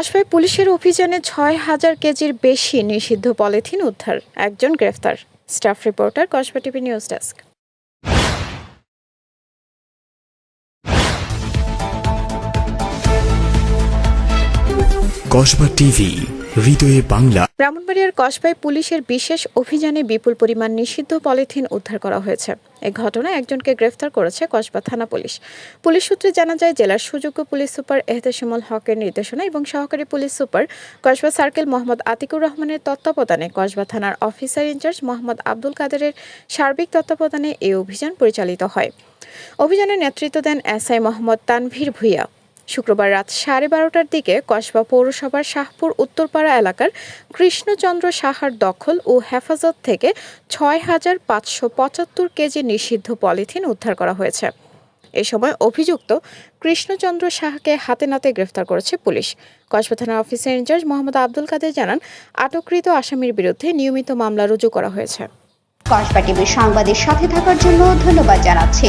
কসবায় পুলিশের অভিযানে ছয় হাজার কেজির বেশি নিষিদ্ধ পলিথিন উদ্ধার একজন গ্রেফতার। Staff reporter, Kasba TV news desk. Kasba TV ব্রাহ্মণবাড়িয়ার কসবায় পুলিশের বিশেষ অভিযানে বিপুল পরিমাণ নিষিদ্ধ পলিথিন উদ্ধার করা হয়েছে। এ ঘটনায় একজনকে গ্রেফতার করেছে কসবা থানা পুলিশ। পুলিশ সূত্রে জানা যায়, জেলার সুযোগ্য পুলিশ সুপার এহতেশামুল হকের নির্দেশনা এবং সহকারী police super Kasba circle Mohammad Atikur রহমানের তত্ত্বাবধানে কসবা থানার অফিসার ইনচার্জ মোহাম্মদ আব্দুল কাদেরের সার্বিক তত্ত্বাবধানে এই অভিযান পরিচালিত হয়। অভিযানে নেতৃত্ব দেন এসআই মোহাম্মদ তানভীর ভুইয়া। শুক্রবার রাত সাড়ে বারোটার দিকে কসবা পৌরসভার শাহপুর উত্তরপাড়া এলাকার কৃষ্ণচন্দ্র সাহার দখল ও হেফাজত থেকে ছয় হাজার পাঁচশো পঁচাত্তর কেজি নিষিদ্ধ পলিথিন উদ্ধার করা হয়েছে। এ সময় অভিযুক্ত কৃষ্ণচন্দ্র সাহাকে হাতে নাতে গ্রেফতার করেছে পুলিশ। কসবা থানার officer in charge Mohammad Abdul Kader জানান, আটককৃত আসামির বিরুদ্ধে নিয়মিত মামলা রুজু করা হয়েছে। কসবা টিভির সংবাদের সাথে থাকার জন্য ধন্যবাদ জানাচ্ছি।